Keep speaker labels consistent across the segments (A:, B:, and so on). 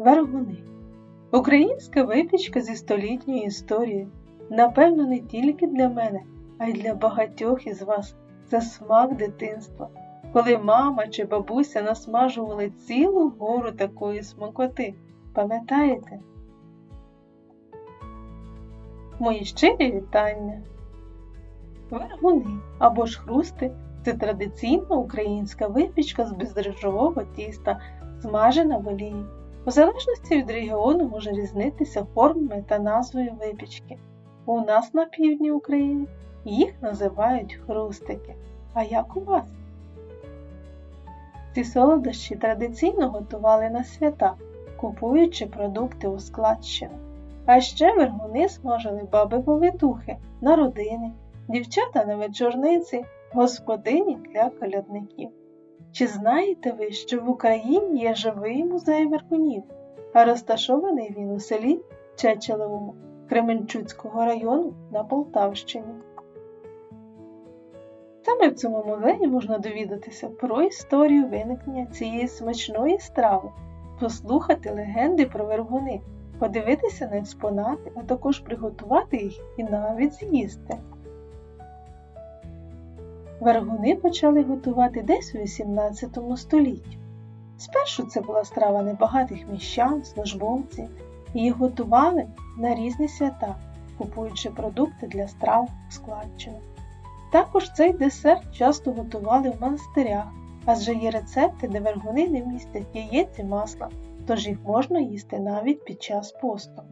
A: Вергуни. Українська випічка зі столітньою історією. Напевно, не тільки для мене, а й для багатьох із вас. Це смак дитинства, коли мама чи бабуся насмажували цілу гору такої смакоти. Пам'ятаєте? Мої щирі вітання. Вергуни або ж хрусти це традиційна українська випічка з бездрожжового тіста, смажена в олії. У залежності від регіону може різнитися формами та назвою випічки. У нас на півдні України їх називають хрустики. А як у вас? Ці солодощі традиційно готували на свята, купуючи продукти у складщину. А ще вергуни смажили баби повитухи на родини, дівчата на вечорниці, господині для колядників. Чи знаєте ви, що в Україні є живий музей вергунів, а розташований він у селі Чечелевому Кременчуцького району на Полтавщині? Саме в цьому музеї можна довідатися про історію виникнення цієї смачної страви, послухати легенди про вергуни, подивитися на експонати, а також приготувати їх і навіть з'їсти. Вергуни почали готувати десь у XVIII столітті. Спершу це була страва небагатих міщан, службовців, її готували на різні свята, купуючи продукти для страв в складчину. Також цей десерт часто готували в монастирях, адже є рецепти, де вергуни не містять яєць і масла, тож їх можна їсти навіть під час посту.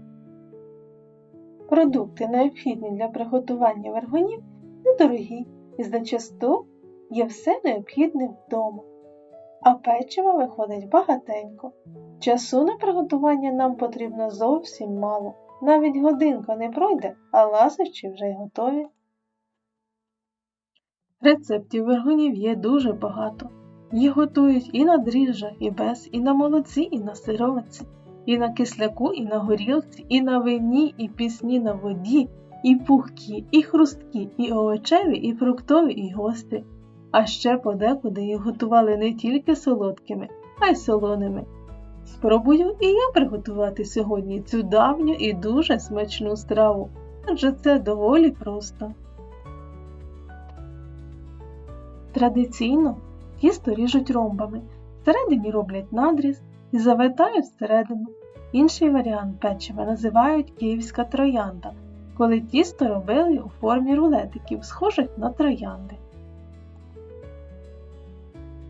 A: Продукти, необхідні для приготування вергунів, недорогі і зачасту є все необхідне вдома, а печива виходить багатенько. Часу на приготування нам потрібно зовсім мало. Навіть годинка не пройде, а ласощі вже й готові. Рецептів вергунів є дуже багато. Їх готують і на дріжджах, і без, і на молоці, і на сировиці, і на кисляку, і на горілці, і на вині, і пісні на воді, і пухкі, і хрусткі, і овочеві, і фруктові, і гострі. А ще подекуди їх готували не тільки солодкими, а й солоними. Спробую і я приготувати сьогодні цю давню і дуже смачну страву, адже це доволі просто. Традиційно тісто ріжуть ромбами, всередині роблять надріз і завертають всередину. Інший варіант печива називають київська троянда, коли тісто робили у формі рулетиків, схожих на троянди.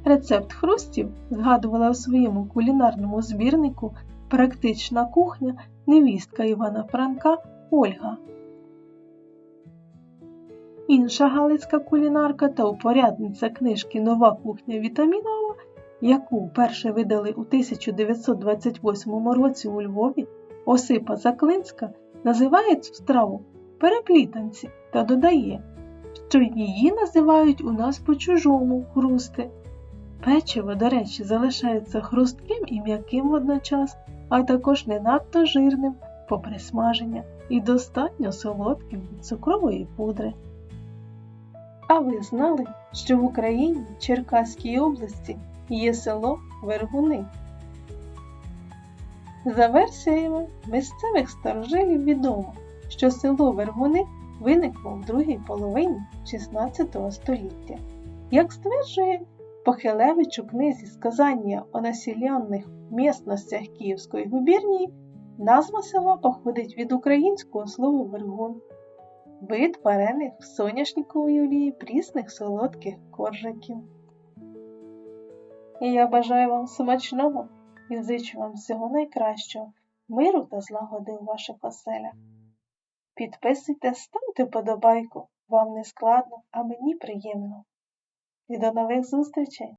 A: Рецепт хрустів згадувала у своєму кулінарному збірнику Практична кухня невістка Івана Франка Ольга. Інша галицька кулінарка та упорядниця книжки Нова кухня Вітамінова, яку вперше видали у 1928 році у Львові, Осипа Заклинська називає цю страву переплітанці та додає, що її називають у нас по-чужому хрусти. Печиво, до речі, залишається хрустким і м'яким водночас, а також не надто жирним попри смаження і достатньо солодким від цукрової пудри. А ви знали, що в Україні Черкаській області є село Вергуни? За версіями місцевих старожилів відомо, що село Вергуни виникло в другій половині XVI століття. Як стверджує Похилевич у книзі Сказання о населенних місностях Київської губернії, назва села походить від українського слова вергун, вид варених в соняшниковій олії прісних солодких коржиків. І я бажаю вам смачного і зичу вам всього найкращого, миру та злагоди у ваших оселях. Підписуйте, ставте подобайку, вам не складно, а мені приємно. І до нових зустрічей!